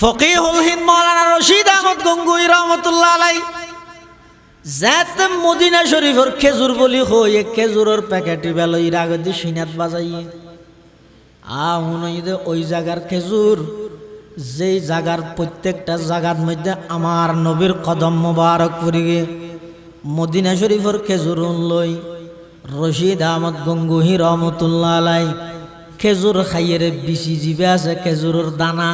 ফকিহুল হিন্দ মৌলানা রশিদ আহমদ গঙ্গুই রহমতুল্লাহ আলাই। যাতে মদিনা শরীফর খেজুর বলি হই খেজুরের প্যাকেটি বেল ইর আগে দিয়ে সিনাত বাজাইয়ে। আ হুনইদে ওই জায়গার খেজুর, যেই জায়গার প্রত্যেকটা জায়গার মধ্যে আমার নবীর কদম মোবারক পড়িগে মদিনা শরীফর খেজুর লই রশিদ আহমদ গঙ্গুহি রহমতুল্লাহ আলাই। খেজুর খাইয়ের বিচি জিবে আছে, খেজুরের দানা।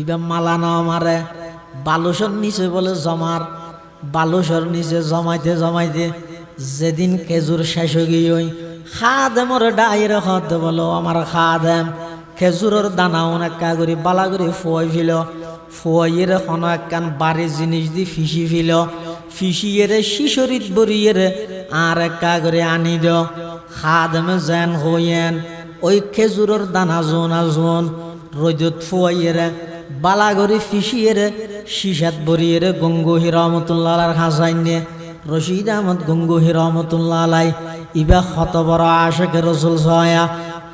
ইবা মালানো আমারে। বালুসর নিচে বলে জমার, বালুসর নিচে জমাইতে জমাইতে যেদিন খেজুর শেষ হয়ে গিয়ে খাদেমর ডাইরে হতে বলো আমার খাদেম, খেজুরের দানা অনেক কাগরি বালাগরি ফুয়াই ফিল। ফুয়াইয়ের কোনো একখান বাড়ির জিনিস দি ফিসি ফিল। ফিসিয়েরে শিশরিত বরিয়েরে আর এক কাগরে আনি দ খাদেমে যেন হইয়েন, ওই খেজুরের দানা জোন আজোন রোদত ফুয়াইয়েরে বালাগরি ফিসিয়েরে শিশাত বরিয়েরে গঙ্গোহি রহমতুল্লাহ হাসাইনে রশিদ আহমদ গঙ্গোহি রহমতুল্লাহ আলাই ইবা শত বড় আশেকে রসুল সয়া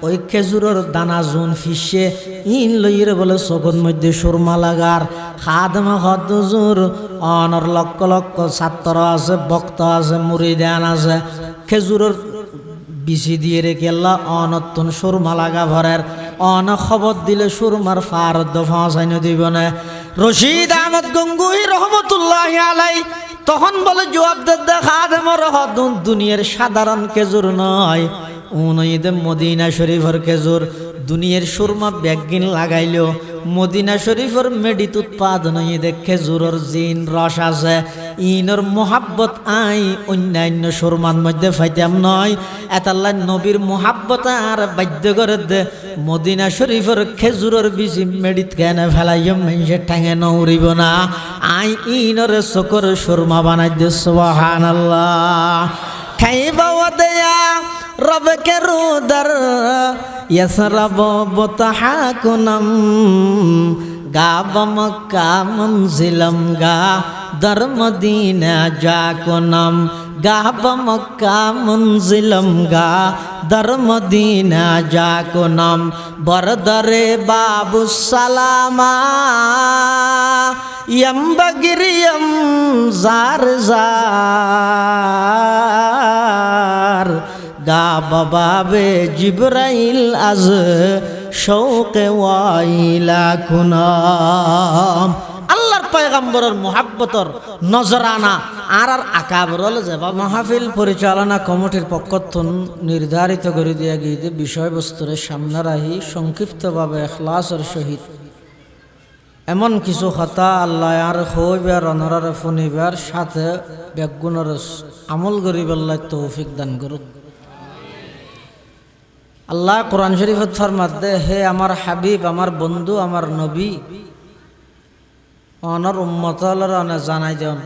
ওই খেজুরের দানা জোন ফিসে ইন লইরে বলে চকুর মধ্যে সুরমা লাগার খাদমা হদজুর অনর লক্ষ লক্ষ ছাত্র আছে বক্ত আছে মুড়িদান আছে। খেজুরের বিচি দিয়ে রেখে আল্লাহ অনতুন সুরমা লাগা ভরের অন খবর দিলে সুরমার ফারদ ফাঁসাইন দিব না। রশিদ আহমদ গঙ্গুই রহমতুল্লাহ আলাই তখন বলে জবাব দেখা দেমর দুনিয়ার সাধারণ খেজুর নয় উনইদে মদিনা শরীফর খেজুর। দুনিয়ার সুরমা ব্যাগিন লাগাইলো মদিনা শরীফর মেডিত উৎপাদন ইদে খেজুরর জিন রস আছে। ইনর মোহাব্বত আই, অন্যান্য সুরমার মধ্যে ফাইতাম নয়। এতাল্লা নবীর মোহাব্বত আর বাধ্য করে দে। মদিনা শরীফর খেজুরর বিচি মেডিত কেন ফেলাইম মেঞ্জে ঠেঙে নৌরিব না। আই, ইনর চকর সুরমা বানাই দে সুবহান আল্লাহ খাইবা দেয়া রবকে রুদর यसरब बुतहाकुनम गाब मक्का मंजिलम गा दर मदीना जाकुनम गाब मक्का मंजिलम गा दर मदीना जाकुनम बरदरे बाबू सलामा यम बगिरियम जार जार গা বাবে জিব্রাইল আজ শৌকে ওয়াইলা খুনাম আল্লাহর পয়গাম্বরের মোহাব্বতর নজরানা আর আর আকাবরল যাবা মাহফিল পরিচালনা কমিটির পক্ষ নির্ধারিত করে দিয়া গিয়ে বিষয়বস্তুর সামনে রাহি সংক্ষিপ্তভাবে এখলাসের সহিত। এমন কিছু হতা আল্লাহ আর হইবার, অনরার ফনিবার সাথে বেগুনের আমল গরিবাল্লাহ তৌফিক দান করুক। আল্লাহ কোরআন শরীফত ফরমাতে হে আমার হাবিব, আমার বন্ধু, আমার নবী, অনর উম্মতলর অনে জানাই দেন।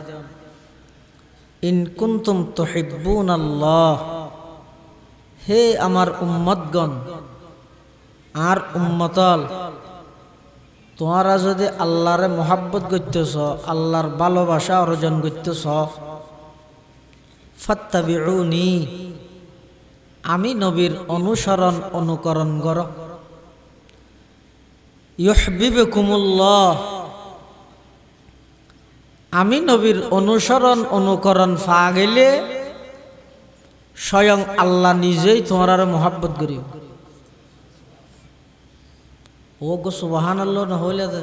ইন কুন্তুম তুহিব্বুন আল্লাহ, হে আমার উম্মতগণ, আর উম্মতল, তোমরা যদি আল্লাহরে মোহাব্বত করতেছ, আল্লাহর ভালোবাসা অর্জন করতেছ, ফত্তাবিউনি আমি নবীর অনুসরণ অনুকরণ কর। আমি নবীর অনুসরণ অনুকরণ ফা গেলে স্বয়ং আল্লাহ নিজেই তোমার মোহাব্বত করি। ও গো সুবাহান আল্লাহ না হইলে দে।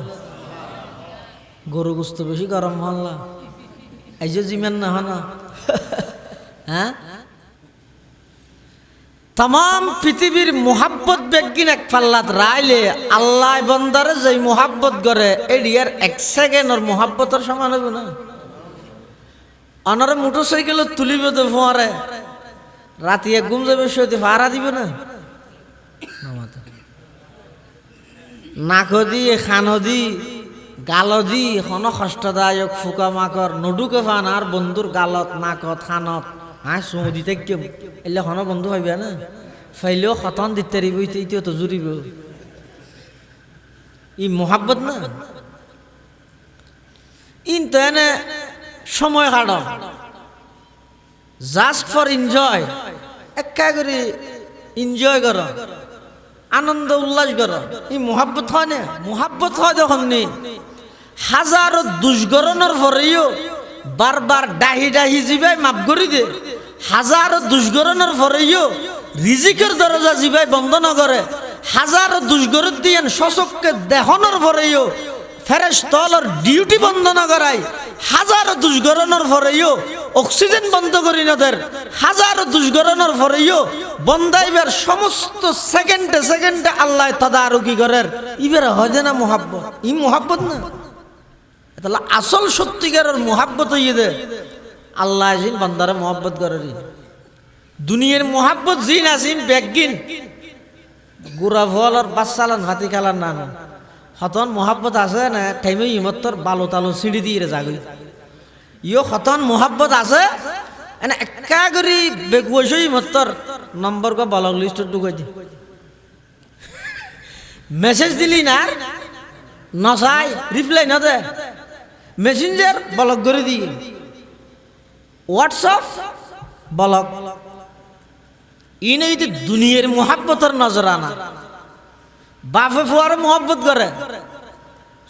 গরু গুস্ত বেশি গরম হল্লা এই যে জিমেন না হ্যাঁ? তাম পৃথিবীর মোহাব্বত বেগিন এক পাল্লাত রাইলে আল্লাহ বন্দারে যে মোহাব্বত করে এডিয়ার এক সেকেন্ডর মোহাব্বতর সমান হবে না। অনারে মোটর সাইকেল তুলিব তো ফোয়ারে। রাতিয়ে ঘুম যাবে সইতে ভাড়া দিবে না। নাকদি খানদি গালদি হন কষ্টদায়ক ফুকা মাকর নডুকে ফান আর বন্ধুর গালত, নাকত, খানত। হাঁ চৌদি থেকে এলে হন বন্ধু ভাবিয়া না? ফাইলেও খতন দিতে পারিব ইতিও তো জুরিব ই মোহাব্বত না? ইন এনে সময় কাট জাস্ট ফর এনজয়। একা করে এনজয় কর আনন্দ উল্লাস কর ই মোহাব্বত হয় না? মোহাব্বত হয় যখন নি। হাজার দুষ্করণের পরেও বারবার ডাহি ডাহি জিবাই মাফ করি দে। হাজার দুষ্করণের পরেও রিজিকের দরজা জিবাই বন্ধ নগরে হাজার দুষ্করণ দিয়েন সচককে দেহনের পরেও ফেরেস্তলর ডিউটি বন্ধ না করাই হাজার দুষ্করণের পরেও অক্সিজেন বন্ধ করি নদের হাজার দুষ্করণের পরেও বন্দাইবার সমস্ত সেকেন্ডে সেকেন্ডে আল্লাহ তদারকি করেন। ইবার হয় না মোহাব্বত? ই মোহাব্বত না? তাহলে আসল সত্যিকারের মোহাব্বত হইয়ে দে। আল্লাহ আসিন, বান্দারে মোহাব্বত করেন দুনিয়ার মোহাব্বত জিন আসিন ব্যাগিন গুড়া ফল আর বাচ্চালান ভাতি খেলার নাম। হতন মোহাব্বত আছে না টাইমে ইমত্তর বালো তালো সিঁড়ি দিয়ে যাগই ইও হতন মোহাব্বত আছে, এনে একা করি বেগুয়াইছ ইমত্তর, নম্বর কো বলক লিস্ট ঢুকাই দি। মেসেজ দিলি না নসাই রিপ্লাই না দে। মেসেঞ্জার বলক করে দি হোয়াটসঅ্যাপ বলক। ইন এই যে দুনিয়ার মোহাব্বতের নজর আনা, বাপে ফুয়ার মোহাব্বত করে,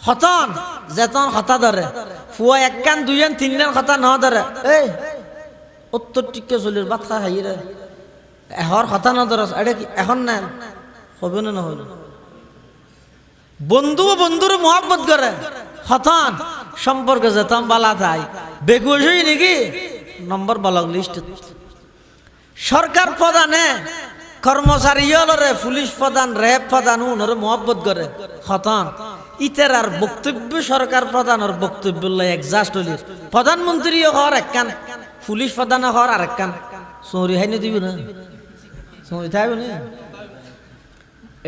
হতন, যেতন হতা ধরে, ফুয়া এক কান, দুই কান তিন কান হতা ন ধরে, এই, উত্তর টিকে চলির ভাত খা খাই রে, এহর হতা ন এটা কি, এখন না, হবে না নহল বন্ধু বন্ধুর মোহাব্বত করে, হতন সম্পর্ক যেতাম বালা থাই বেগুসই নাকি? নম্বর বলক লিস্ট। সরকার প্রধানে কর্মচারী হলরে, পুলিশ প্রধান, র্যাব প্রধান, উনরে মহব্বত করে। খতন ইতের আর বক্তব্য, সরকার প্রধানের বক্তব্য একজাস্ট হলি। প্রধানমন্ত্রী হওয়ার একখান, পুলিশ প্রধান হওয়ার আর একখান। চৌরি হাইনে দিব না? চৌরি থাকবে না?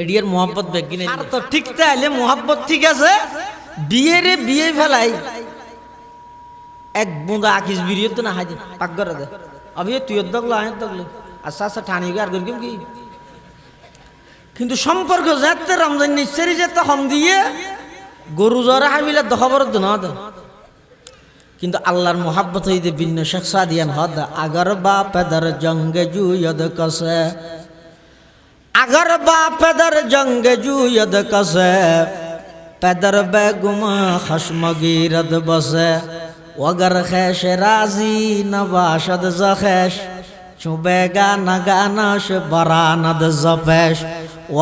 এডিয়ার মোহাম্মত বেগিন আর তো ঠিক তাইলে মহব্বত ঠিক আছে। বিয়ে রে বিয়ে ফেলাই। এক বুঁদা আকিস বিরিয়ে তো না হাজি পাক করে দে। আমি তুই দগলো আয় দগলো। আচ্ছা আচ্ছা ঠানি আর করি কি? কিন্তু সম্পর্ক যাতে রমজান নিশ্চয়ই যেতে হম দিয়ে গরু জ্বরে হামিলে দখবর না দে। কিন্তু আল্লাহর মোহাব্বত হইতে ভিন্ন শেখ সাদিয়ান হদ। আগর বা পেদার জঙ্গে জুয়দ কসে। আগর বা পেদার জঙ্গে জুয়দ কসে। পেদার বেগুমা খসমগিরদ বসে, ওগর খেশ রাজি নবাসদ জখেশ চুবেগা নগানশ বরানদ জপেশ,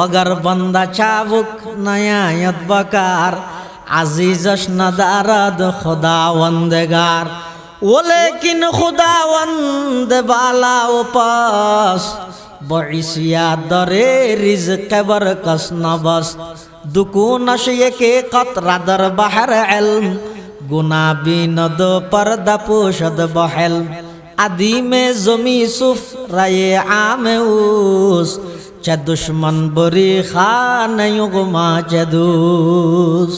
ওগর বন্দা চাবুক নয়ায়ত বকার আজিজশ নদারদ খুদাওন্দগার ওলেকিন খুদাওন্দ বালা উপাস বইসিয়া দরে রিজক বর কস নবস। দুকু নশিয়ে কে কতরা দর বাহার এলম। গুনা বিনদ পর্দা পোষদ বহেল। আদি জমি সুফ রায়ে আমে উস। চে দুশ্মন বরি খানয়ুগমা চেদুস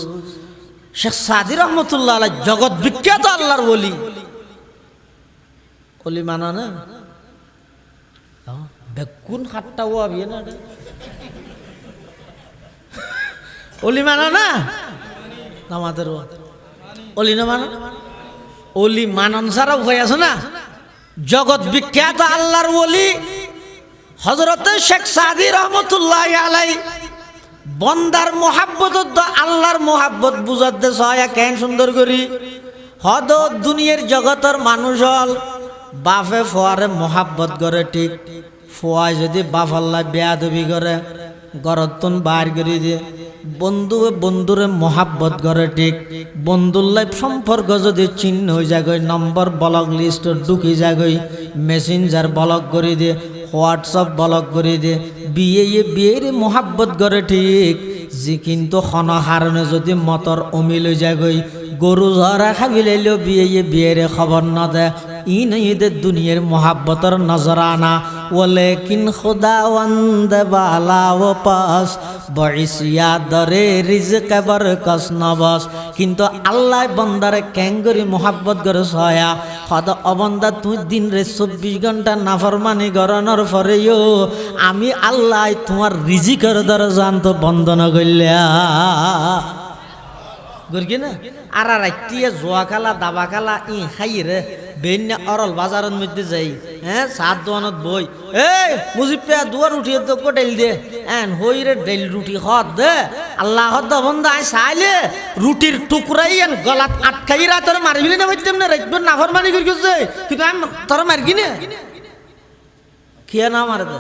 শেখ সাদি রহমতুল্লাহ আলাই জগৎ বিখ্যাত আল্লাহর বলি অলি মানা না? বেকুন হাতটা ও আবিয়ে না অলি মানা না? আমাদের অলি না মানা? অলি মানন ছাড়াও হয়ে আছে না? জগৎ বিখ্যাত আল্লাহর বলি হজরত শেখ সাদি রহমতুল্লাহ আলাই বন্দার মোহাব্বত আল্লাহর মোহাব্বত বুঝার দে সহায় কেন সুন্দর করি। হদ দুনিয়ার জগতের মানুষ হল বাফে ফোয়ারে মোহাব্বত করে ঠিক। ফোয়ায় যদি বাপ আল্লাহ বেয়া দবি করে গরতুন বার করে দিয়ে। বন্ধু বন্ধুরে মোহাব্বত করে, ঠিক? বন্ধুর লাইফ সম্পর্ক যদি চিহ্ন হয়ে যাগই নম্বর ব্লক লিস্ট ঢুকি যাগই মেসেঞ্জার ব্লক করে দিয়ে হোয়াটসঅ্যাপ ব্লক করে দিয়ে বিয়ে বিয়ের মোহাব্বত করে, ঠিক? যে কিন্তু খন হারণে যদি মতর অমিল হয়ে যাগই গরু ঝরা খাবিলাইলেও বিয়ে বিয়ের খবর না দে ই দুনিয়ার মোহাব্বতর নজরানা। ওলে কিন বালা ও পাস। বয়সিয়া দরে রিজক বর কস নবস। কিন্তু আল্লাহ বন্দারে ক্যাঙ্গরি মোহাব্বত করে সয়া হদ অবন্দা তুই দিন রে চব্বিশ ঘণ্টা নাফরমানি গরনের পরেও আমি আল্লাহ তোমার রিজিকের দর জানত বন্ধন করলিয়া গরকি না আর রাত্রিয়ে জোয়া খালা দাবা খালা ই খাই রে বেন অরল বাজারের মধ্যে যাই হ্যাঁ সাত দোয়ানত বই। এই মুজিব পেয়া দুয়ার উঠিয়ে তো ডাইল দে। এন হই রে ডাইল রুটি হত দে। আল্লাহ বন্ধ আয় চাইলে রুটির টুকরাই আন গলাত আটকাই রা তোর মারবিলি না বলতাম না রাখব নাফর মানি করে গেছে কিন্তু আমি, তোর মারগি না? কে না মারে দে?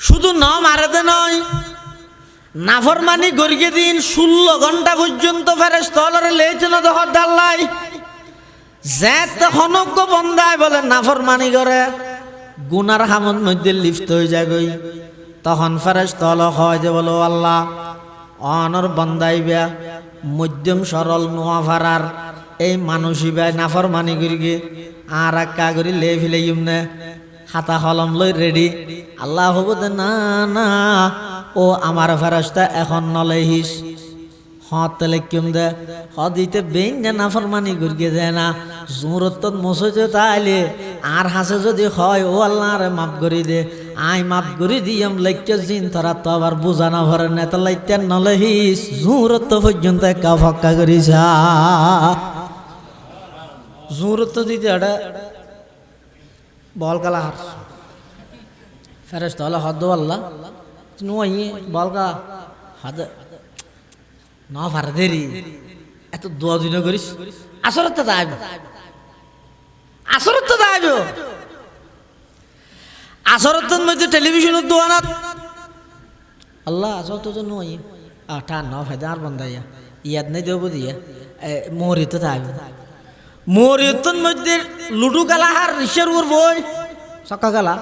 শুধু ন মারে দে নয় নাফর মানি গরিয়ে দিন ষোলো ঘণ্টা পর্যন্ত ফেরেস তলরে লেছিল দহর দাল্লাই জেত হনজ্ঞ বন্দায় বলে নাফর মানি করে গুনার হামত মধ্যে লিপ্ত হয়ে যাগই তখন ফেরেস তল হয় যে বলো, আল্লাহ, অনর বন্দাই বেয়া মধ্যম সরল নোয়া ফারার এই মানুষই বেয়া নাফর মানি করিগে আর একা করি লে ফেলে ইমনে হাতা কলম লই রেডি আল্লাহ হব দে, না না, ও আমার ফেরস্তা এখন নলেহিস। হত তেলে কিম দে? হদিতে বেন না নাফরমানি গুরগে যায় না। জোরত মসজে তাইলে, আর হাসে যদি হয়, ও আল্লাহ রে মাফ করি দে। আই মাফ করি দিয়াম লাইকে জিন, তোরা তো আবার বুঝা না ভরে না, তো লাইতে নলেহিস। জোরত পর্যন্ত একা ফক্কা করিস জোরত দিতে এটা বল কালা হার। ফেরেস্তা হলে হদ আল্লাহ। নুই বল কা হদ ন ফার দেরি এত দোয়া দিন করিস। আসরত তো দাইব আসরত তো দাইব আসরত মধ্যে টেলিভিশনের দোয়া না আল্লাহ আসরত তো নই আঠা ন ফায়দা আর বন্ধাইয়া। ইয়াদ নাই দেব দিয়া। মোহরি তো দাইব মোহরিয়তন মধ্যে লুডু গালা হার রিসের উর বই সকা গালা।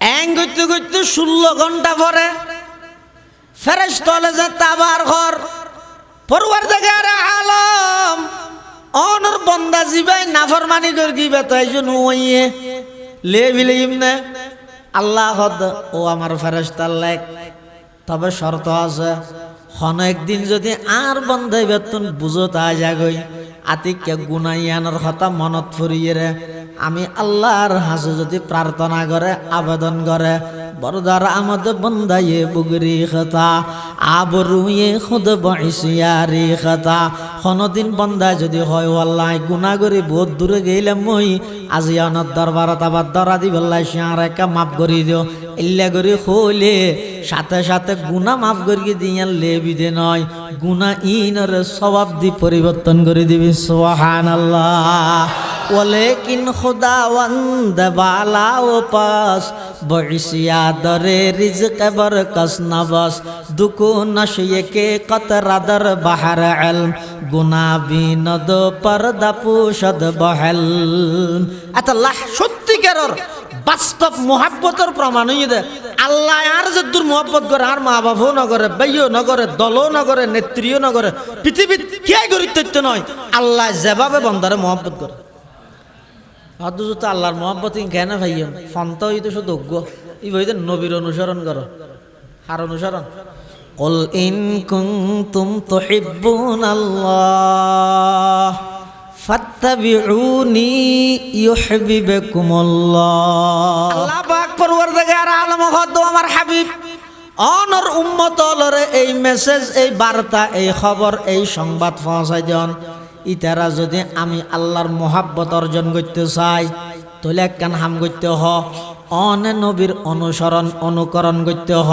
এং করতে করতে ষোলো ঘণ্টা পরে ফেরেস তলে যে তাবার ঘর পড়ুয়ার জায়গা আরে আলম, অনর বন্দা জিবাই নাফর মানি গিবে তাই জন্য ওইয়ে। লে বিলে ইমনে আল্লাহ হদ, ও আমার ফেরেস্তার লেখ তবে শর্ত আছে, হন একদিন যদি আর বন্ধাই বেতন বুঝো তা যাগই আতিকে গুনাইয়ানোর কথা মনত ফুরিয়ে রে। আমি আল্লাহর হাসে যদি প্রার্থনা করে, আবেদন করে, বরদার আমাদের বন্দাইয়ে বুগরি খতা আবরুয়ে খুদ বয়সিয়ারি খতা দিন বন্দা যদি হয় ওয়াল্লাই গুনা করি, বহুত দূরে গেলাম মই। আজি অনত দরবারত আবার দরা দি বললাই একা মাফ করি দিও। ইল্লা করি হইলে সাথে সাথে গুনা মাফ করিয়ে দিয়ে লেবি দে নয়। গুনা ইনরে স্বভাব দি পরিবর্তন করে দিবি সোহান আল্লাহ ওলেকিন খুদা ওয়ান্দ বালা ও পাস। বইসিয়া দরে রিজক বর কস নবস। দুকু নশিয়ে কে কতরা দর বাহার এলম। গুনা বিনদ পর্দা পুষদ বহেল। এত লাহ সত্যিকারের বাস্তব মোহাব্বতের প্রমাণ দে। আল্লাহ আর যে দূর মোহাব্বত করে, আর মা বাবাও নগরে বাইও নগরে দলও নগরে নেত্রীও নগরে পৃথিবীর কে গুরুত্ব নয়, আল্লাহ যেভাবে বন্দারে মোহাব্বত করে। অথচ তো আল্লাহর মোহাব্বত কেন ভাইয়া ফন্ত হইতে শুধু অজ্ঞ ই বইতে নবীর অনুসরণ করো আর অনুসরণ قل إن كنتم تحبون الله ফাত্তাবিউনি ইউহিব্বুকুমুল্লাহ আল্লাহ পাক পরওয়ারদিগার আলম হদ আমার হাবিব অনর উম্মত লরে এই মেসেজ এই বার্তা এই খবর এই সংবাদ পৌঁছাই দেন ইতারা যদি আমি আল্লাহর মহাব্বত অর্জন করতে চাই, তাহলে একখান হাম করতে হ। অনে নবীর অনুসরণ, অনুকরণ করতে হ।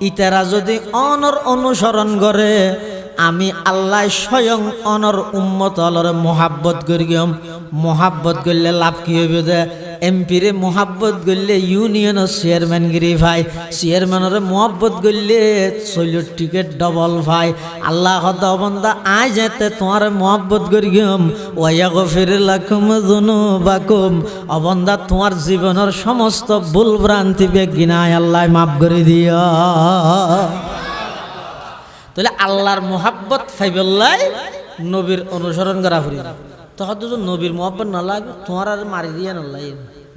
ইতারা যদি অনর অনুসরণ করে আমি আল্লাহ স্বয়ং অনর উম্মত অলরে মোহাব্বত করি গম মোহাব্বত করলে লাভ কি হবে দে এমপিরে মোহাব্বত করলে ইউনিয়নের চেয়ারম্যান গিরি ভাই, চেয়ারম্যানের মোহাব্বত করলে চৈলের টিকিট ডবল ভাই। আল্লাহ বন্দা, আয় যেতে তোমার মোহাব্বত করি গম ওয়া গফির লাকুম যুনুবাকুম। অবন্দা তোমার জীবনের সমস্ত ভুল ভ্রান্তি বেগিনায় আল্লাহ মাফ করে দিও। তাহলে আল্লাহর মোহাব্বত ফাইবল্লাই নবীর অনুসরণ করা ফুরি। তখন তো নবীর মোহাব্বত না লাগবে তোমার আর মারি দিয়ে নল্লাই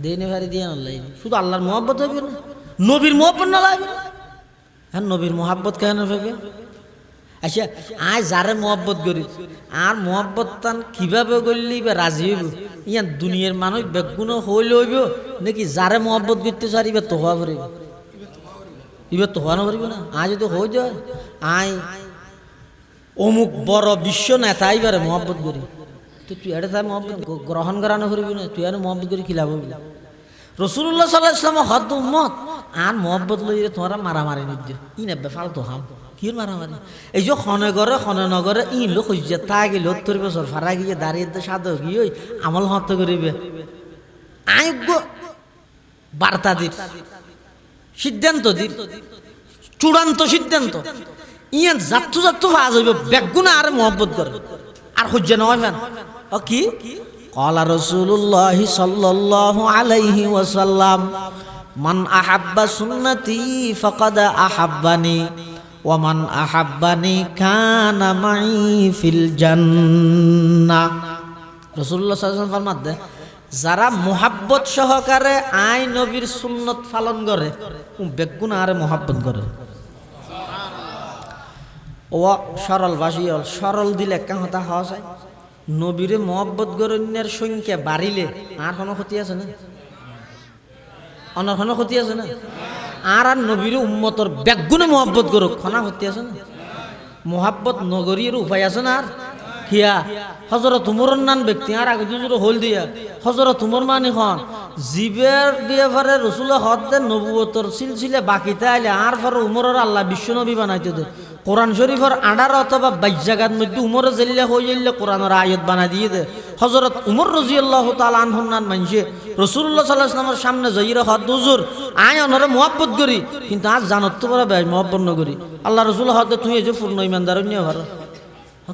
দেনে ফারি দিয়ে নল্লাই শুধু আল্লাহর মোহাব্বত হইবে না, নবীর মোহাব্বত না লাগবে হ্যাঁ নবীর মোহাব্বত কেন হবে আচ্ছা আয় যারে মোহাব্বত করি, আর মোহাব্বত তান কীভাবে করলি বা রাজি হইব? ইয়ান দুনিয়ার মানুষ বেগুন হইলে হইব, নাকি যারে মোহাব্বত করতে চারিবে তোহা করিব? এবার তো হওয়ানো পারিব না? আজ যদি হয়ে যায়। আই, অমুক বড় বিশ্ব নেতা এবারে মহব্বত করি। তো তুই এটা তাই মহব্বত গ্রহণ করানো করিবি না? তুই আর মহব্বত করি খিলাব রসুল্লাহ সাল্লাহ ইসলাম হদ উম্মত। আর মহব্বত লই তোমরা মারামারি নিদ্য। ই নেবে ফালতু হাম। কি মারামারি? এই যে খনে ঘরে খনে নগরে ই লোক হইছে তা গেল তোর বছর ফারা গিয়ে দাঁড়িয়ে সাদ গিয়ে আমল হত করিবে। আয়োগ্য বার্তা দিন সিদ্ধান্ত দিন চূড়ান্ত সিদ্ধান্ত। ইয়ে যাত্তু যাত্তু ফাজ হইব বেগুনা আর মহব্বত করে আর সহ্য নয় ফেন। ও কি? কলা রসুল্লাহ সাল্লাল্লাহু আলাইহি ওয়াসাল্লাম মান আহাব্বা সুন্নতি ফাকাদ আহাব্বানি ওয়া মান আহাব্বানি কানা মাই ফিল জান্নাহ রসুল্লাহ সাল্লাল্লাহু ফরমাত দে। যারা মোহাব্বত সহকারে আই নবীর সুন্নত পালন করে বেগুন আরে মোহাব্বত করে। ও সরল ভাষী হল সরল দিলে একটা হতা হওয়া যায়। নবীরে মোহাব্বত গরণ্যের সংখ্যা বাড়িলে আর কোনো ক্ষতি আছে না? অনার কোনো ক্ষতি আছে না? আর আর নবীর উম্মতর বেগুনে মোহাব্বত করুক খনা ক্ষতি আছে না? মোহাব্বত নগরীর উপায় আছে না আর? হিয়া হজরত তুমর নান ব্যক্তি আর আগে দুজোর হল দিয়া হজরত তুমর মানি খন, জীবের দিয়ে ফারে রসুল হদ নবুয়তর সিলসিলে বাকিতে আইলে আর ফারে উমরের আল্লাহ বিশ্ব নবী বানাইতে দে কোরআন শরীফের আডার অথবা বাইশ জায়গার মধ্যে উমরে জেলিলে হয়ে যাইলে কোরআনের আয়ত বানাই দিয়ে দে হজরত উমর রাজি আল্লাহ তাল আনহুন্নান মানছে রসুল্লাহ সাল্লাহ ইসলামের সামনে জয়ীর হদ হুজুর, আয় অনরে মোহাব্বত করি, কিন্তু আজ জানত তো বড় বেশ মোহাব্বত নগরি। আল্লাহ রসুল হদ তুই এই যে পূর্ণ ইমানদার নিয়ে ভালো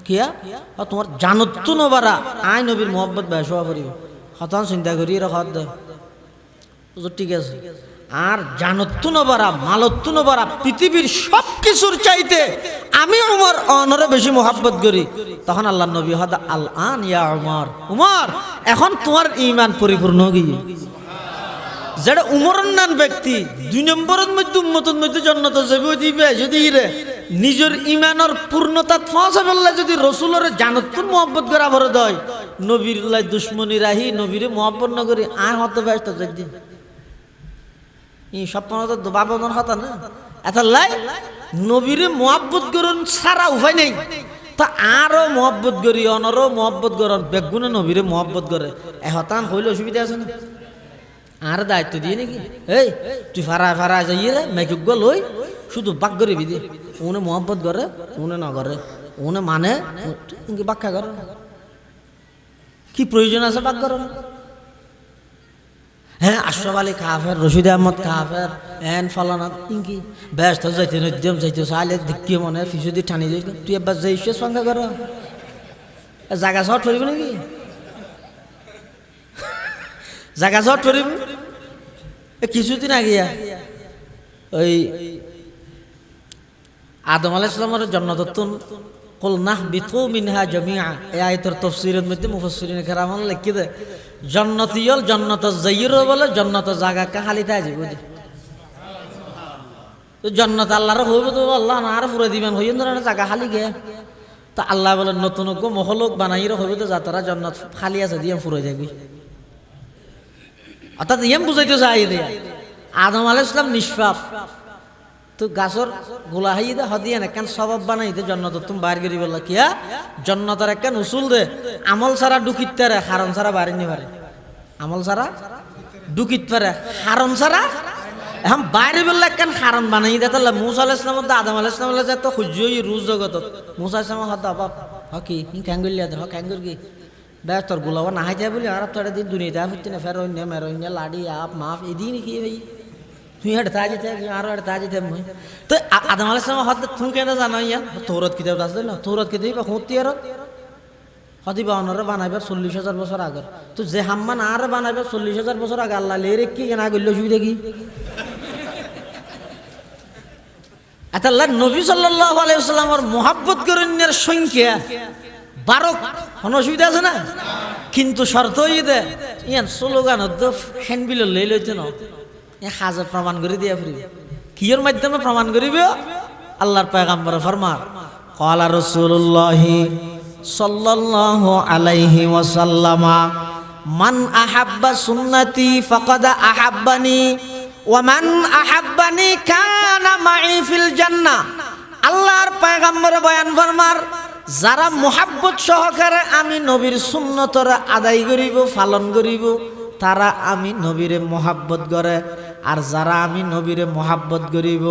কিয়া ও তোমার জানত নবারা। আই নবীর মোহাম্মত ভাই পারিব হতান চিন্তা করি, এরা ঠিক আছে? আর জানত্তু নবারা মালত্তু নবারা, পৃথিবীর সব কিছুর চাইতে আমি উমর অনরে বেশি মোহাব্বত করি। তখন আল্লাহ নবী হদা আল আন ইয়া উমর। উমর, এখন তোমার ইমান পরিপূর্ণ গিয়ে। যেটা উমরন নান ব্যক্তি, দুই নম্বরের মধ্যে উম্মতের মধ্যে জন্নত যাবে দিবে যদি ইরে নিজের ইমানের পূর্ণতা পৌঁছা ফেললে যদি রসুলের জানতুন মোহাব্বত করা ভরে দেয় নবীর লাই দুশ্মনী রাহি, নবীরে মোহাব্বত নগরী আয় হতে ব্যস্ত একদিন। ই স্বপ্ন তো বাবনের হতা না। এত লাই, নবীরে করুন সারা উপায় নেই। তা আরও মোহাব্বত করি অনরও মোহাব্বত করন, বেগুনে নবীরে মোহাব্বত করে। এ হতান হইলে অসুবিধা আছে না? আর দায়িত্ব দিয়ে নাকি? এই, তুই ফারা ফারা যাইয়ে রে মেকুগ লই শুধু বাক করে বিদি উনে মোহাম্মত করে, উনে না করে। উনে মানে বাক্যা করে। কি প্রয়োজন আছে বাক করো হ্যাঁ আশরাফ আলী কাফের, রশিদ আহমদ কাফের, এন ফলানা, ইনকি ব্যস্ত যাইতে নদ্যম যাইতে চাইলে দেখিয়ে মনে ফিসুদি ঠানি যাই তুই এবার যাই সঙ্গে কর। জাগা শর্ট করিব নাকি? জাগা করিব? এ কিছুদিন আগে ওই আদম আলাহ ইসলামের জন্মদত্তন কল নাহ বিতু মিনহা জমিয়া এই আয়তর তফসিরের মধ্যে মুফসিরিন কেরামান লিখি দে জন্নতিয়ল জন্নত জয়ির বলে জন্নত জাগা কা হালিতে আজি বুঝি তো জন্নত আল্লাহর হইবে তো আল্লাহ না, আর পুরো দিবেন হইন ধরে জাগা খালি গে। তো আল্লাহ বলে, নতুন মহলোক বানাইর হইবে তো যাতারা জন্নত খালি আছে, দিয়ে ফুরে যাবি। অর্থাৎ ইয়াম বুঝাইতে চাই দিয়া আদম আলাহ ইসলাম নিষ্পাপ। তো গাছর গোলা হাই দে হদিয়ান একখান স্বভাব বানাই দে, জন্নত তুমি বাইর করি বললা কিয়া? জন্নতার একখান উসুল দে। আমল ছাড়া ডুকিত পারে হারন ছাড়া বাড়ি নি পারে আমল ছাড়া ডুকিত পারে হারন ছাড়া এখন বাইরে বললে একখান হারন বানাই দে? তাহলে মুসা আলাহ ইসলাম তো আদম আলাহ ইসলাম যে তো সূর্যই রুজ জগত মুসা ইসলাম হত, বাপ হকি খ্যাঙ্গুলিয়া দে, হ খ্যাঙ্গুর কি। ব্যাস তোর না হাই যায় বলি আর তোর দিন দুনিয়াতে হচ্ছে না, ফের অন্য মের লাডি, আপ মাফ এদিন কি ভাই? তুই হেঁটে যেতে আরও হেঁটে যেতে মই। তো আদম আলাহ ইসলাম হত তুমি কেন জানো ইয়া তৌরত কিতাব আছে না? বা হুঁতি আর হদি বা অনরে বানাইবার চল্লিশ হাজার বছর আগর তো যে হাম্মান আর বানাইবার চল্লিশ হাজার বছর আগে আল্লাহ লে রেখি কেন আগল্য অসুবিধা কি এত নবী সাল্লাহ আলাইসাল্লামর মোহাব্বত করেন্যের সংখ্যা বারো কোনো অসুবিধা আছে না? কিন্তু শর্ত দে ইয়ান স্লোগান হ্যান্ডবিল লই লইতে ন? হাজে প্রমাণ করে দিয়া ফুরিব। কিয়র মাধ্যমে প্রমাণ করিব? আল্লাহর পয়গাম্বর ফরমার, কলা রসুল্লাহ সাল্লাল্লাহু আলাইহি ওয়াসাল্লামা, মান আহাব্বা সুন্নতি ফাকাদ আহাব্বানি, ওয়া মান আহাব্বানি কানা মাই ফিল জান্নাহ। আল্লাহর পয়গাম্বর বয়ান ফরমার, যারা মোহাব্বত সহকারে আমি নবীর সুন্নতর আদায় করিব, পালন করিব, তারা আমি নবীরে মোহাব্বত করে। আর যারা আমি নবীরে মোহাব্বত করিব,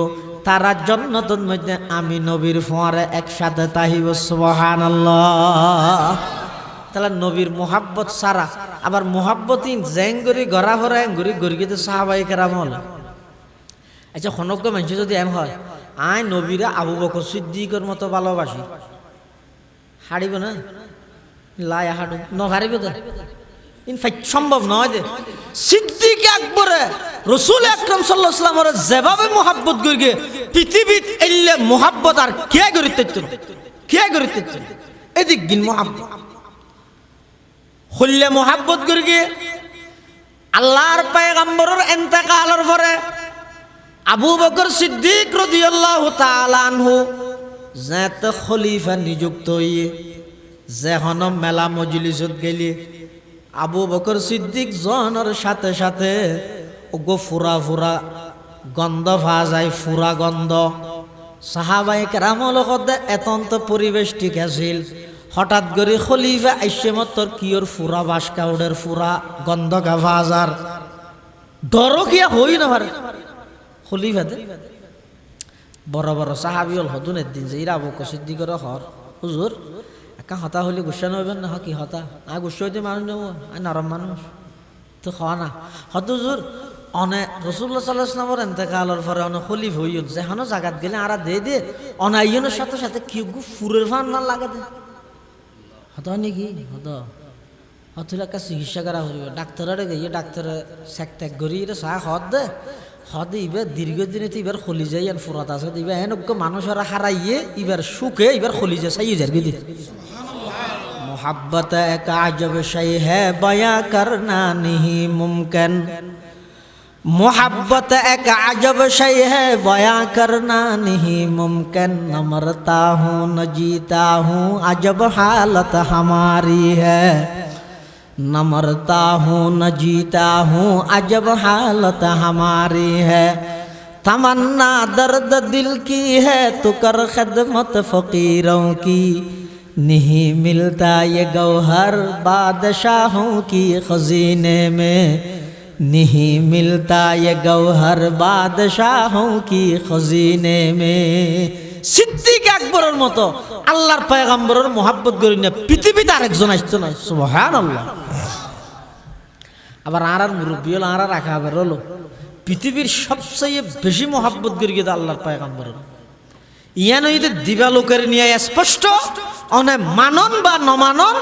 তারা জন্নতর মধ্যে আমি নবীর ফোয়ারে একসাথে তাহিব সুবহান তাহলে নবীর মোহাব্বত সারা, আবার মোহাব্বতিন জেঙ্গুরি গড়া ভরা এঙ্গুরি গড়ি তো সাহাবাই কেরাম হল। আচ্ছা খনজ্ঞ মানুষ যদি এম হয়, আই নবীরা আবু বকর সিদ্দিকর মতো ভালোবাসি। হারিব না? লাই হাডু নহারিব তো? ইনফ্যাক্ট সম্ভব নয় যে সিদ্দিক একবারে রসুল আকরম সাল্লাহামের যেভাবে মোহাব্বত করি পৃথিবীত এলে মোহাব্বত আর কে করি তেত কে করি তেত এদিক দিন মোহাব্বত। হল্লে মোহাব্বত করি আল্লাহর পায়গাম্বরের এন্তেকালের পরে আবু বকর সিদ্দিক রাদিয়াল্লাহু তাআলা আনহু যেত খলিফা নিযুক্ত হইয়ে, যেহন মেলা মজলিসত গেলি আবু বকর সিদ্দিক জনের সাথে সাথে, ওগো ফুরা ফুরা গন্ধ ভা যায়, ফুরা গন্ধ। সাহাবাই কেরামল সদে এতন্ত পরিবেশ ঠিক আছিল। হঠাৎ করে খলিফা আইসে মতর কিয়র ফুরা বাস কাউডের ফুরা গন্ধ গা ভাজার ডর কিয়া হই না পারে খলিফাতে বড় বড় সাহাবি হল হদুন একদিন যে ইরা বকর সিদ্দিকর হর। হুজুর একা হতা হলে গুসা নইবেন না, কি হতা? আ গুসা হইতে মানুষ নেব আই নরম মানুষ। তো খাওয়া না। হত হুজুর, অনে রসুল্লাহ সাল্লাহ ইসলামর এতেকালের পরে অনে খলিফ হইল যেখানে জাগাত গেলে আরা দে দে অনাইয়নের সাথে সাথে কি ফুরের ফান না লাগে দে। হত নাকি হত। হতুল একটা চিকিৎসা করা হইব। ডাক্তারে গিয়ে ডাক্তারে চেক টেক করি এটা চাহ হদ দে। হদ ইবার দীর্ঘদিনে তো এবার খলি যায় আর ফুরাত আছে এবার হেনক মানুষের হারাইয়ে এবার সুখে এবার খলি যায় সাইয়ে যার গিয়ে मोहब्बत एक अजब शय है, बयां करना नहीं मुमकिन। मोहब्बत एक अजब शय है, बयां करना नहीं मुमकिन। न मरता हूँ न जीता हूँ अजब हालत हमारी है। न मरता हूँ न जीता हूँ अजब हालत हमारी है। तमन्ना दर्द दिल की है तो कर खदमत फकीरों की। नहीं मिलता ये गौहर बादशाहों की खजीने में नहीं मिलता ये गौहर बादशाहों की खजीने में সিদ্দিক আকবরের মতো আল্লাহর পয়গাম্বরের মোহাব্বত করি না পৃথিবীতে আরেকজন আসতো না সুবহান আল্লাহ আবার আর আর মুরব্বী হলো আর আর রাখা হবে রলো পৃথিবীর সবচেয়ে বেশি মোহাব্বত করি কিন্তু আল্লাহর পয়গাম্বরের ইয়ান যদি দিবা লোকের নিয়ে স্পষ্ট, অনে মানন বা নমানন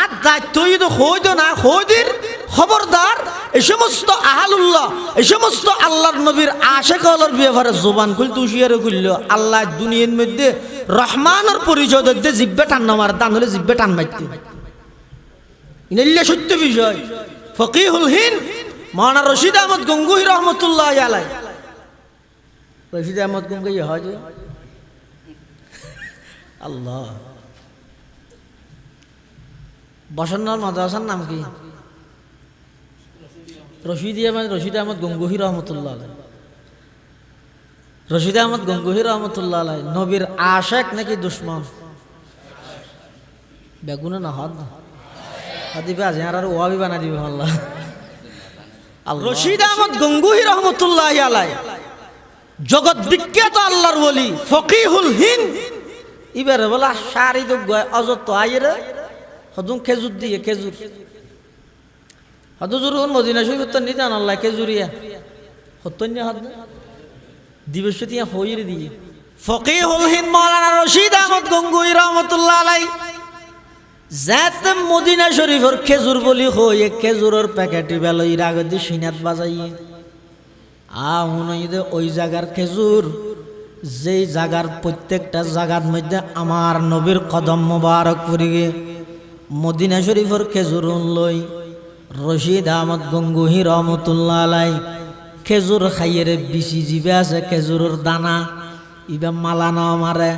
আর দায়িত্ব হইদ না হইদির খবরদার এই সমস্ত আহালুল্লাহ এই সমস্ত আল্লাহর নবীর আশেক হলর ব্যাপারে জোবান খুল তুষিয়ারে খুলল। আল্লাহ দুনিয়ার মধ্যে রহমানের পরিচয় দেখতে জিব্বে টান নামার দান হলে জিব্বে টান মারতে ইনাইলে সত্য বিষয়। ফকিহুল হিন মানা রশিদ আহমদ গঙ্গুহি রহমতুল্লাহ আলাই রশিদ আহমদ গঙ্গুহি হয় আল্লাহ। মাদ্রাসার নাম কি? আহমদ, রশিদ আহমদ গঙ্গুহি রহমতুল্লাহ রশিদ আহমদ গঙ্গুহি রহমতুল্লাহ আলাই নবীর আশেক নাকি দুশ্মন? বেগুনে না হদ দিবে আজ আর ওয়াবি বানা দিবে, আল্লাহ। রশিদ আহমদ গঙ্গুহি রহমতুল্লাহ আলাই জগৎ বিখ্যাত আল্লাহর বলি ফকিহুল হিন্দ। এবারে বলা সারি তো অযত আইরে হদুম খেজুর দিয়ে, খেজুর। হদুজুর মদিনা শরীফ তো নিদান আল্লাহ খেজুরিয়া হতন্য হদ দিবস তিয়া হইরে দিয়ে। ফকি হল হিন মৌলানা রশিদ আহমদ গঙ্গুই রহমতুল্লাহ আলাই। জাত মদিনা শরীফের খেজুর বলি হই খেজুরের প্যাকেটি বেল ইর আগে দিয়ে সিনাত বাজাইয়ে আ ওই জায়গার খেজুর। যেই জায়গার প্রত্যেকটা জায়গার মধ্যে আমার নবীর কদম মোবারক পড়িগে মদিনা শরীফের খেজুর লই রশিদ আহমদ গঙ্গুহি রহমতুল্লাহ আলাই, খেজুর খাইয়ের বিচি জিবে আছে খেজুরের দানা, ইবা মালানো আমারে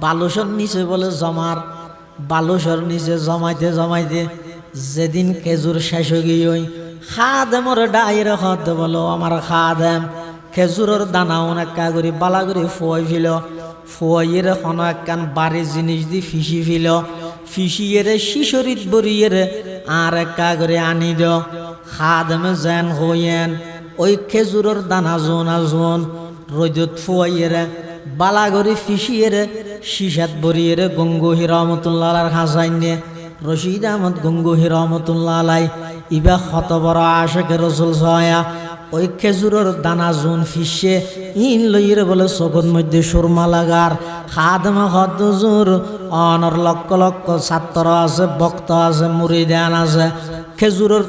বালুসর নিচে বলে জমার, বালুসর নিচে জমাইতে জমাইতে যেদিন খেজুর শেষ হয়ে গিয়ে খা দে মোর ডাইরে হত বলো আমার খা দেম খেজুরের দানা অনেকা করে, বালা করে ফুয়াই ফিল। ফুয়াইয়ের এখন একখান বাড়ির জিনিস দি ফিসি ফিল। ফিসিয়ে শিশরিত বরিয়ে আর একা করে আনি দ। খাদমে যেন হইয়েন, ওই খেজুরের দানা জোন আজোন রৈদত ফুয়াইয়েরে বালাগরি ফিসিয়েরে, শিশাত বরিয়েরে গঙ্গুহি রহমতুল্লাহ হাসাইনে রশিদ আহমদ গঙ্গুহি রহমতুল্লাহ আলাই, ইবা শত বড় আশেকে রসুল সয়া ওই খেজুরের দানা জোন ফিসে ইন লইরে বলে চকুর মধ্যে সুরমা লাগার। খাদমা হদুজুর অনর লক্ষ লক্ষ ছাত্র আছে, ভক্ত আছে, মুরিদান আছে। খেজুরের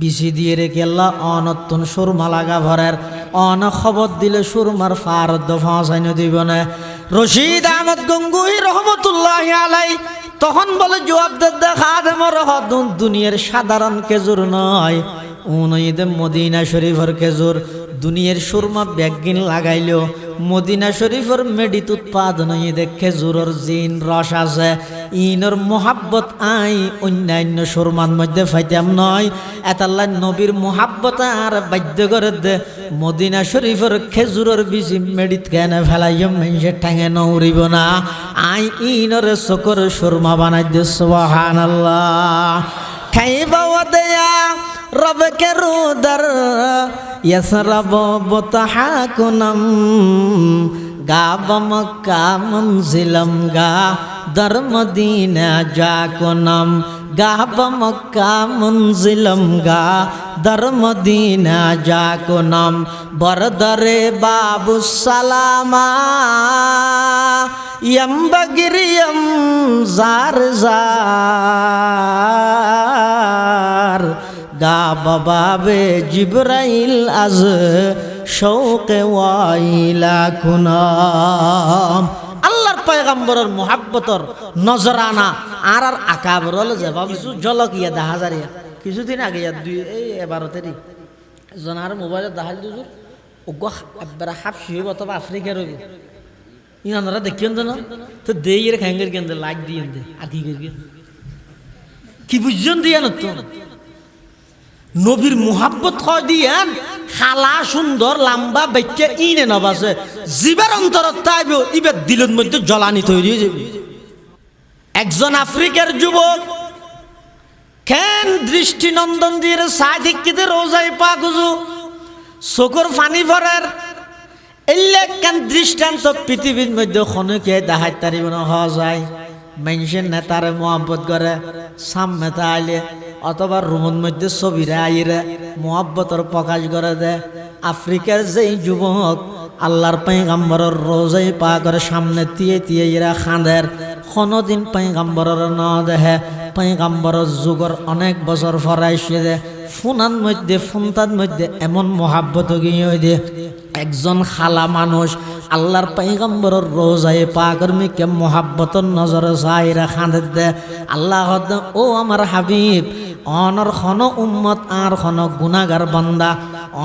বিচি দিয়ে রেখে আল্লাহ অনতুন সুরমা লাগা ভরের। অন খবর দিলে সুরমার ফারদ ফাঁসাইন দিব না রশিদ আহমদ গঙ্গুই রহমতুল্লাহ আলাই তখন বলে জবাব দেখা দেমর হদুন দুনিয়ার সাধারণ খেজুর নয়। উনঈদ মদিনা শরীফের খেজুর দুনিয়ার সুরমা ব্যাগিন লাগাইলেও মদিনা শরীফের মেডিত উৎপাদন ঈদে খেজুরের জিন রস আছে। ইনর মোহাব্বত আই অন্যান্য সুরমার মধ্যে ফাইতাম নয়। এতাল্লা নবীর মোহাব্বত আর বাধ্য করে দে মদিনা শরীফের খেজুরের বিচি মেডিত কেন ফেলাইম মেঞ্জে ঠেঙে নৌরিব না। আই ইনর চকর সুরমা বানাই দে সুবহান আল্লাহ খাইবা দেয়া রবকে রুদর يسرب بطحاكنم গাব মক্কা মঞ্জিলম গা দর মদিনা যাকুনম গাব মক্কা মঞ্জিলম গা দর্মদিনা যাকুনম বরদরে বাবু সালামা এম্বগিরিয়ম জার জার গা বাবাবে জিব্রাইল আজ শৌকে ওয়াইলা খুনম আল্লাহর পয়গাম্বরের মোহাব্বতর নজরানা আর আর আকাবর হলে যে কিছু জলক ইয়া দেখা যারিয়া কিছুদিন আগে ইয়ার দুই এই এবারতেরই জনার মোবাইলে দেখাল দুজোর ওগো একবার হাফসি হইব তবে আফ্রিকার হইব ইনারা দেখিয়েন না? তো দেই রে খাঙ্গের কেন লাইক দিয়ে আর কি করি কি বুঝছেন দিয়া না তো? নবীর মুহাব্বত দিয়েন খালা সুন্দর, লাম্বা বেচে ইনে নবাসে। জীবের অন্তরত তাইব, ইবের দিলের মধ্যে জ্বলানি তৈরি হয়ে যাবে। একজন আফ্রিকার যুবক, কেন দৃষ্টি নন্দন দিয়ে সাদিকিতে রোজাই পা গুজু? চকুর ফানি ভরের, এলে কেন দৃষ্টান্ত পৃথিবীর মধ্যে খনকে দেখাই তারিব হওয়া যায়। মানুষের নেতারে মোহাম্মত করে। সামনেতা আইলে অথবা রুমের মধ্যে ছবিরা আইরে মোহাব্বতর প্রকাশ করে দে। আফ্রিকার যেই যুবক আল্লাহর পাইগাম্বরের রোজাই পা করে সামনে দিয়ে দিয়ে এরা খাঁদের কোনোদিন পাইগাম্বরের ন দেহে পাইগাম্বরের যুগর অনেক বছর ফরাইছে দে। ফোনার মধ্যে ফোনটার মধ্যে এমন মহাব্বত গিয়ে দে একজন খালা মানুষ আল্লাহর পাইগম্বরের রোজায় পাকর্মীকে মোহাব্বতর নজরে চাইরা খাঁদের দে আল্লাহ ও আমার হাবিব, অনর খন উম্মত, আর খন গুনাগার বান্দা,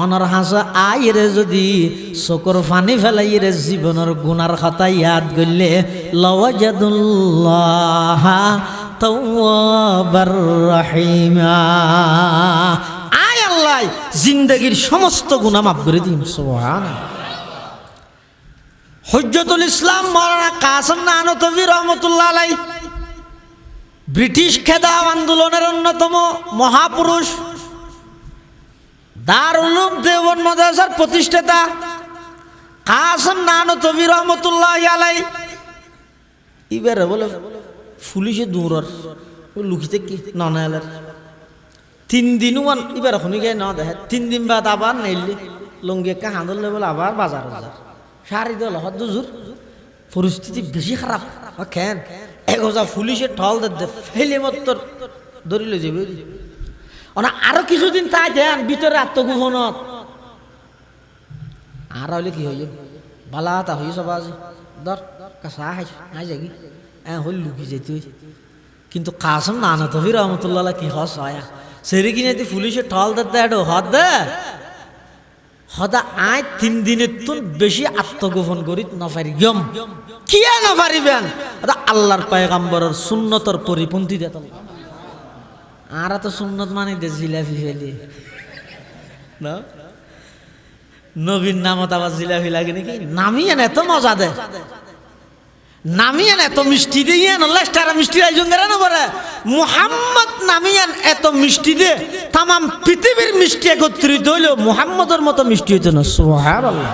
অনর হাসা, আইরে যদি চকুর ফানি ফেলাইরে জীবনের গুনার কথা ইয়াদ করলে, লওয়াজাদুল্লাহ তওয়াবার রহিমা আয় আল্লাহ, জিন্দগির সমস্ত গুণা মাফ করে দিন, সুবহানাল্লাহ। হজ্জতুল ইসলাম মৌলানা কাসম নানতবি রহমতুল্লাহ আলাই ব্রিটিশ খেদাব আন্দোলনের অন্যতম মহাপুরুষ। দার উলুম দেবন মাদ্রাসার প্রতিষ্ঠাতা কাসম নানতবি রহমতুল্লাহ আলাই এবারে বলে পুলিশে দূরর লুকিতে কি? ননায়ালের তিন দিনও মান এবার শুনি গে ন দেখে তিন দিন বাদ আবার নেইলি। লঙ্গি একটা হাঁদল বলে আবার বাজার বাজার সারি দল হত দুজুর পরিস্থিতি বেশি খারাপ কেন এগোজা পুলিশে ঠল দে ফেলে মত্তর ধরি লই যাবে ওনা আরও কিছুদিন তাই দেন ভিতরে আত্মগোপনত। আর হইলে কি হইল বালা তা হই সব আজি। দর কাছা হাই হাই যাগি এ হইল লুকি যেতে কিন্তু কাসম নানা তো ফির রহমতুল্লাহ কি হস হয় সেরি কিনে তুই পুলিশে ঠল দে হদ দে। সদা আয় তিন দিনের তো বেশি আত্মগোপন করি নপারি গম কিয়া নপারিবেন ওটা আল্লাহর পায়গাম্বরের সুন্নতর পরিপন্থী দেত আর তো সুন্নত মানে দে জিলাপি ফেলি। না? নবীন নামত আবার জিলাপি লাগে নাকি? নামিয়ে এত মজা দে। নামিয়ান এত মিষ্টি দিয়ে ইয়ান আল্লাহ তারা মিষ্টি আয়োজন করে না বলে। মুহাম্মদ নামিয়ান এত মিষ্টি দিয়ে। তাম পৃথিবীর মিষ্টি একত্রিত হইলেও মুহাম্মদের মতো মিষ্টি হইতো না, সুবহানাল্লাহ।